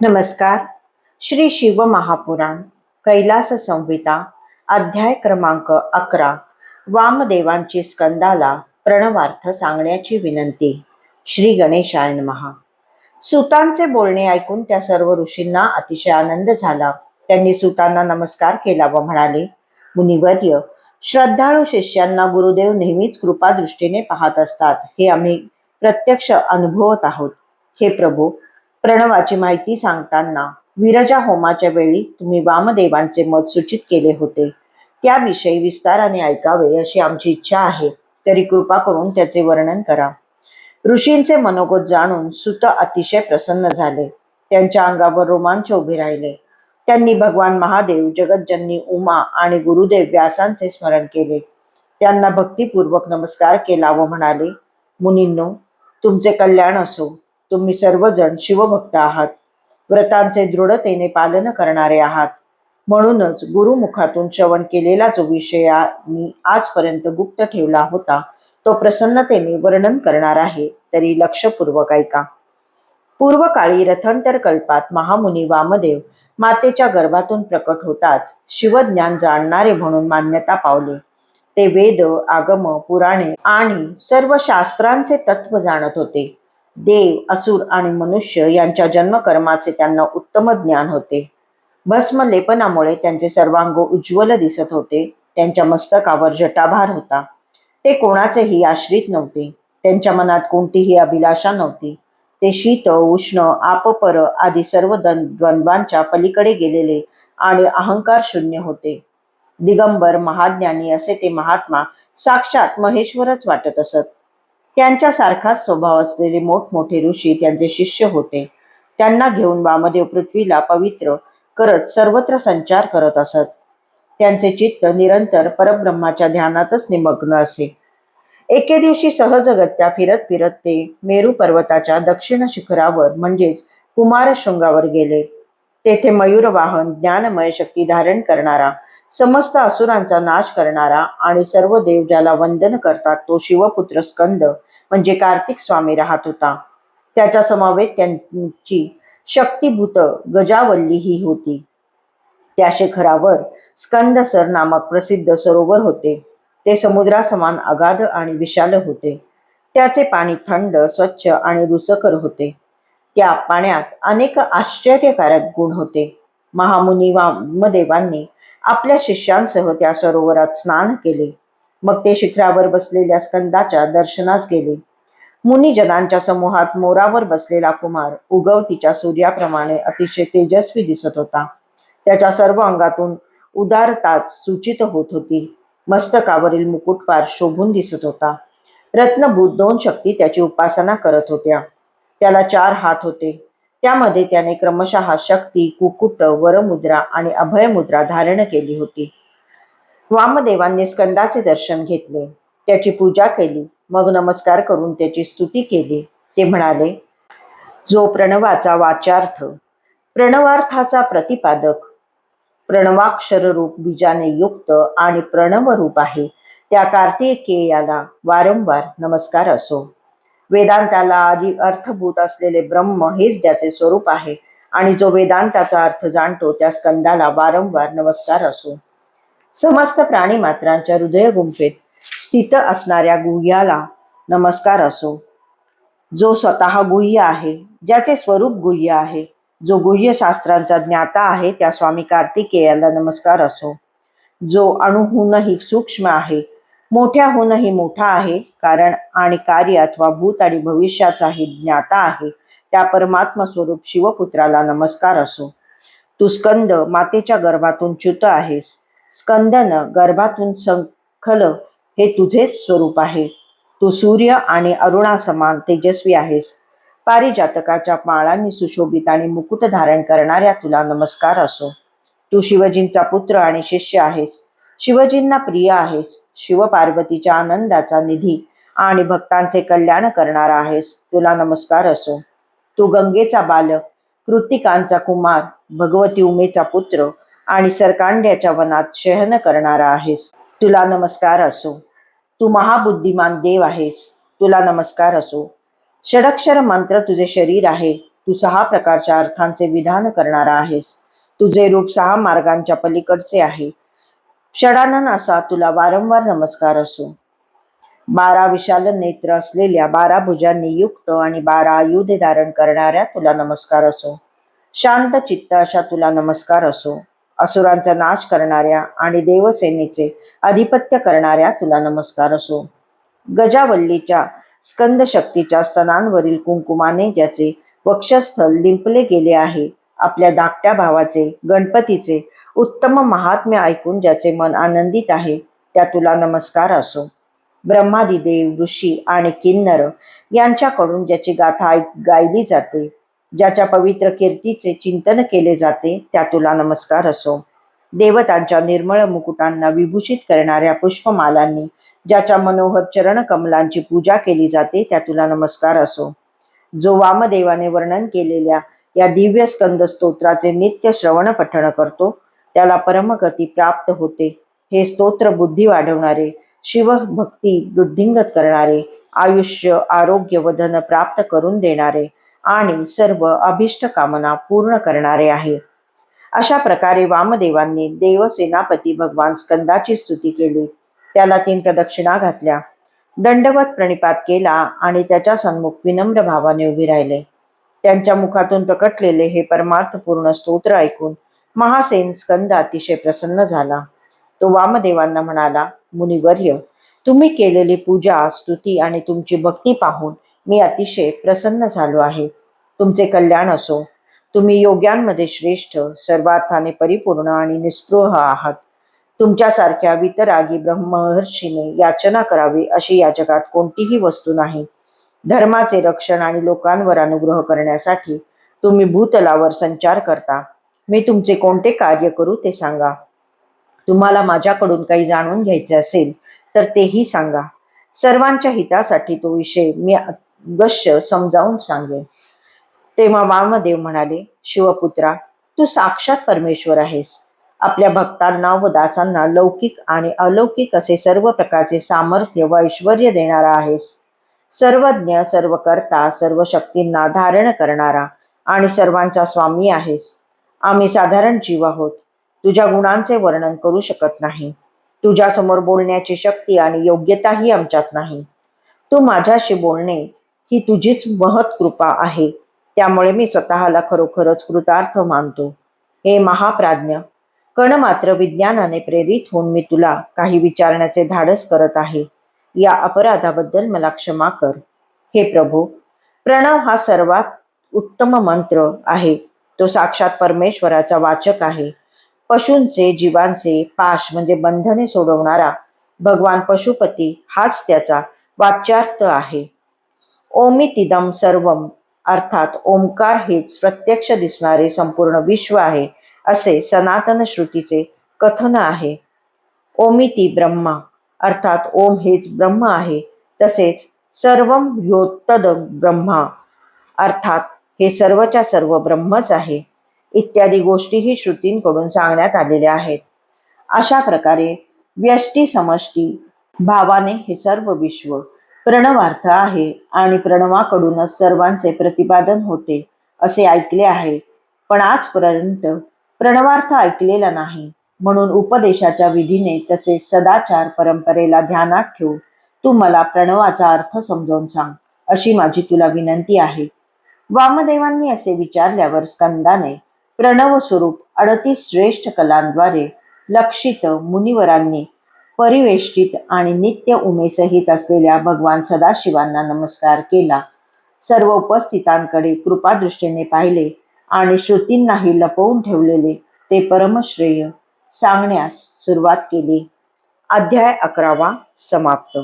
नमस्कार. श्री शिव महापुराण कैलास संहिता अध्याय क्रमांक अकरा. वामदेवांची स्कंदाला प्रणवार्थ सांगण्याची विनंती. श्री गणेशायन महा सुतांचे बोलणे ऐकून त्या सर्व ऋषींना अतिशय आनंद झाला. त्यांनी सुतांना नमस्कार केला व म्हणाले मुनिवर्य श्रद्धाळू शिष्यांना गुरुदेव नेहमीच कृपादृष्टीने पाहत असतात. हे आम्ही प्रत्यक्ष अनुभवत आहोत. हे प्रभू प्रणवाची माहिती सांगताना विरजा होमाच्या वेळी तुम्ही वामदेवांचे मत सूचित केले होते. त्याविषयी विस्ताराने ऐकावे अशी आमची इच्छा आहे. तरी कृपा करून त्याचे वर्णन करा. ऋषींचे मनोगत जाणून सुत अतिशय प्रसन्न झाले. त्यांच्या अंगावर रोमांच उभे राहिले. त्यांनी भगवान महादेव जगज्जननी उमा आणि गुरुदेव व्यासांचे स्मरण केले. त्यांना भक्तिपूर्वक नमस्कार केला व म्हणाले. मुनींनो तुमचे कल्याण असो. तुम्ही सर्वजण शिवभक्त आहात. व्रतांचे दृढतेने पालन करणारे आहात. म्हणूनच गुरुमुखातून श्रवण केलेला जो विषय मी आजपर्यंत गुप्त ठेवला होता तो प्रसन्नतेने वर्णन करणार आहे तरी लक्षपूर्वक ऐका. पूर्वकाळी रथांतर कल्पात महामुनी वामदेव मातेच्या गर्भातून प्रकट होताच शिवज्ञान जाणणारे म्हणून मान्यता पावले. ते वेद आगम पुराणे आणि सर्व शास्त्रांचे तत्व जाणत होते. देव असुर आणि मनुष्य यांच्या जन्मकर्माचे त्यांना उत्तम ज्ञान होते. भस्म लेपनामुळे त्यांचे सर्वांग उज्ज्वल दिसत होते. त्यांच्या मस्तकावर जटाभार होता. ते कोणाचेही आश्रित नव्हते. त्यांच्या मनात कोणतीही अभिलाषा नव्हती. ते शीत उष्ण आपपर आदी सर्व दं- द्वंद्वांच्या पलीकडे गेलेले आणि अहंकार शून्य होते. दिगंबर महाज्ञानी असे ते महात्मा साक्षात महेश्वरच वाटत असत. त्यांच्यासारखाच स्वभाव असलेले मोठमोठे ऋषी त्यांचे शिष्य होते. त्यांना घेऊन वामदेव पृथ्वीला पवित्र करत सर्वत्र संचार करत असत. त्यांचे चित्त निरंतर परब्रह्माच्या ध्यानातच निमग्न असे. एके दिवशी सहजगत्या फिरत फिरत ते मेरू पर्वताच्या दक्षिण शिखरावर म्हणजेच कुमारशृंगावर गेले. तेथे मयूरवाहन ज्ञानमय शक्ती धारण करणारा समस्त असुरांचा नाश करणारा आणि सर्व देव ज्याला वंदन करतात तो शिवपुत्र स्कंद म्हणजे कार्तिक स्वामी राहत होता. त्याच्या समवेत त्यांची शक्तिभूत गजावल्ली ही होती. त्या शिखरावर स्कंदसर नामक प्रसिद्ध सरोवर होते. ते समुद्रासमान अगाध आणि विशाल होते. त्याचे पाणी थंड स्वच्छ आणि रुचकर होते. त्या पाण्यात अनेक आश्चर्यकारक गुण होते. महामुनी वामदेवांनी आपल्या शिष्यांसह त्या सरोवरात स्नान केले. मग ते शिखरावर बसलेल्या स्कंदाच्या दर्शनास गेले. मुनिजनांच्या समूहात मोरावर बसलेला कुमार उगवतीच्या सूर्याप्रमाणे अतिशय तेजस्वी दिसत होता. त्याच्या सर्व अंगातून उदारताच सूचित होत होती. मस्तकावरील मुकुटपार शोभून दिसत होता. रत्नभूत दोन शक्ती त्याची उपासना करत होत्या. त्याला चार हात होते. त्यामध्ये त्याने क्रमशः शक्ती कुकुट वरमुद्रा आणि अभयमुद्रा धारण केली होती. वामदेवांनी स्कंदाचे दर्शन घेतले. त्याची पूजा केली. मग नमस्कार करून त्याची स्तुती केली. ते म्हणाले जो प्रणवाचा वाचार्थ प्रणवार्थाचा प्रतिपादक प्रणवाक्षर रूप बीजाने युक्त आणि प्रणव रूप आहे. त्या कार्तिकेयाला वारंवार नमस्कार असो. वेदांताला आधी अर्थभूत असलेले ब्रह्म हेच ज्याचे स्वरूप आहे. आणि जो वेदांताचा अर्थ जाणतो त्या स्कंदाला वारंवार नमस्कार असो. समस्त प्राणी मात्रांच्या हृदय गुंफेत स्थित असणाऱ्या गुह्याला नमस्कार असो. जो स्वतः गुह्य आहे ज्याचे स्वरूप गुह्य आहे जो गुह्य शास्त्रांचा ज्ञाता आहे त्या स्वामी कार्तिकेयाला नमस्कार असो. जो अणुहूनही सूक्ष्म आहे मोठ्याहूनही मोठा आहे कारण आणि कार्य अथवा भूत आणि भविष्याचाही ज्ञाता आहे त्या परमात्मा स्वरूप शिवपुत्राला नमस्कार असो. तू स्कंद मातेच्या गर्भातून च्युत आहेस. स्कंदन गर्भातून संखल हे तुझेच स्वरूप आहे. तू सूर्य आणि अरुणा समान तेजस्वी आहेस. पारिजातकाच्या माळांनी सुशोभित आणि मुकुट धारण करणाऱ्या तुला नमस्कार असो. तू शिवजींचा पुत्र आणि शिष्य आहेस. शिवजींना प्रिय आहेस. शिवपार्वतीच्या आनंदाचा निधी आणि भक्तांचे कल्याण करणारा आहेस. तुला नमस्कार असो. तू गंगेचा बालक कृतिकांचा कुमार भगवती उमेचा पुत्र आणि सरकांड्याच्या वनात शयन करणारा आहेस. तुला नमस्कार असो. तू महाबुद्धिमान देव आहेस. तुला नमस्कार असो. षडक्षर मंत्र तुझे शरीर आहे. तू सहा प्रकारच्या अर्थांचे विधान करणारा आहेस. तुझे रूप सहा मार्गांच्या पलीकडचे आहे. षडानन असा तुला वारंवार नमस्कार असो. बारा विशाल नेत्र असलेल्या बारा भुजांनी युक्त आणि बारा आयुधे धारण करणाऱ्या तुला नमस्कार असो. शांत चित्त अशा तुला नमस्कार असो. असुरांचा नाश करणाऱ्या आणि देवसेनेचे अधिपत्य करणाऱ्या तुला नमस्कार असो. गजावल्लीच्या स्कंद शक्तीच्या स्तनांवरील कुंकुमाने ज्याचे वक्षस्थल लिंपले गेले आहे आपल्या धाकट्या भावाचे गणपतीचे उत्तम महात्म्य ऐकून ज्याचे मन आनंदित आहे त्या तुला नमस्कार असो. ब्रह्मादी देव ऋषी आणि किन्नर यांच्याकडून ज्याची गाथा ऐक गायली जाते ज्याच्या पवित्र कीर्तीचे चिंतन केले जाते त्या तुला नमस्कार असो. देवतांच्या निर्मळ मुकुटांना विभूषित करणाऱ्या पुष्पमालांनी ज्याच्या मनोहर चरण कमलांची पूजा केली जाते त्या तुला नमस्कार असो. जो वामदेवाने वर्णन केलेल्या या दिव्य स्कंद स्तोत्राचे नित्य श्रवण पठण करतो त्याला परमगती प्राप्त होते. हे स्तोत्र बुद्धी वाढवणारे शिवभक्ती वृद्धिंगत करणारे आयुष्य आरोग्य व धन प्राप्त करून देणारे आणि सर्व अभिष्ट कामना पूर्ण करणारे आहे. अशा प्रकारे वामदेवांनी देवसेनापती भगवान स्कंदाची स्तुती केली. त्याला तीन प्रदक्षिणा घातल्या. दंडवत प्रणिपात केला आणि त्याच्या सन्मुख विनम्र भावाने उभे राहिले. त्यांच्या मुखातून प्रकटलेले हे परमार्थपूर्ण स्तोत्र ऐकून महासेन स्कंद अतिशय प्रसन्न झाला. तो वामदेवांना म्हणाला मुनिवर्य तुम्ही केलेली पूजा स्तुती आणि तुमची भक्ती पाहून मी अतिशय प्रसन्न झालो आहे. तुमचे कल्याण असो. तुम्ही योग्यांमध्ये श्रेष्ठ सर्वार्थाने परिपूर्ण आणि निस्पृह आहात. तुमच्यासारख्या वितरागी ब्रह्महर्षीने याचना करावी अशी या जगात कोणतीही वस्तू नाही. धर्माचे रक्षण आणि लोकांवर अनुग्रह करण्यासाठी तुम्ही भूतलावर संचार करता. मी तुमचे कोणते कार्य करू ते सांगा. तुम्हाला माझ्याकडून काही जाणून घ्यायचे असेल तर तेही सांगा. सर्वांच्या हितासाठी तो विषय मी अवश्य समजावून सांगेन. तेव्हा वामदेव म्हणाले शिवपुत्रा तू साक्षात परमेश्वर आहेस. आपल्या भक्तांना व दासांना लौकिक आणि अलौकिक असे सर्व प्रकारचे सामर्थ्य व ऐश्वर देणारा आहेस. सर्वज्ञ सर्व करता सर्व शक्तींना धारण करणारा आणि सर्वांचा स्वामी आहेस. आम्ही साधारण जीव आहोत. तुझ्या गुणांचे वर्णन करू शकत नाही. तुझ्यासमोर बोलण्याची शक्ती आणि योग्यताही आमच्यात नाही. तू माझ्याशी बोलणे ही तुझीच महत कृपा आहे. त्यामुळे मी स्वतःला खरोखरच कृतार्थ मानतो. हे महाप्राज्ञ कण मात्र विज्ञानाने प्रेरित होऊन मी तुला काही विचारण्याचे धाडस करत आहे. या अपराधाबद्दल मला क्षमा कर. हे प्रभू प्रणव हा सर्वात उत्तम मंत्र आहे. तो साक्षात परमेश्वराचा वाचक आहे. पशूंचे जीवांचे पाश म्हणजे बंधने सोडवणारा भगवान पशुपती हाच त्याचा वाच्यार्थ आहे. ओमितिदम सर्वम अर्थात ओंकार हेच प्रत्यक्ष दिसणारे संपूर्ण विश्व आहे असे सनातन श्रुतीचे कथन आहे. ओमिती ब्रह्मा अर्थात ओम हेच ब्रह्म आहे तसेच सर्वम ह्योत्तद ब्रह्मा अर्थात हे सर्वच्या सर्व ब्रह्मच आहे. इत्यादी गोष्टीही श्रुतींकडून सांगण्यात आलेल्या आहेत. अशा प्रकारे व्यष्टी समष्टी भावाने हे सर्व विश्व प्रणवार्थ आहे आणि प्रणवाकडूनच सर्वांचे प्रतिपादन होते असे ऐकले आहे. पण आजपर्यंत प्रणवार्थ ऐकलेला नाही. म्हणून उपदेशाच्या विधीने तसेच सदाचार परंपरेला ध्यानात ठेवून तू मला प्रणवाचा अर्थ समजावून सांग अशी माझी तुला विनंती आहे. वामदेवांनी असे विचारल्यावर स्कंदाने प्रणव स्वरूप अडतीस श्रेष्ठ कलांद्वारे लक्षित मुनिवरांनी परिवेष्टित आणि नित्य उमेसहित असलेल्या भगवान सदाशिवांना नमस्कार केला. सर्व उपस्थितांकडे कृपादृष्टीने पाहिले आणि श्रुतींनाही लपवून ठेवलेले ते परमश्रेय सांगण्यास सुरुवात केली. अध्याय अकरावा समाप्त.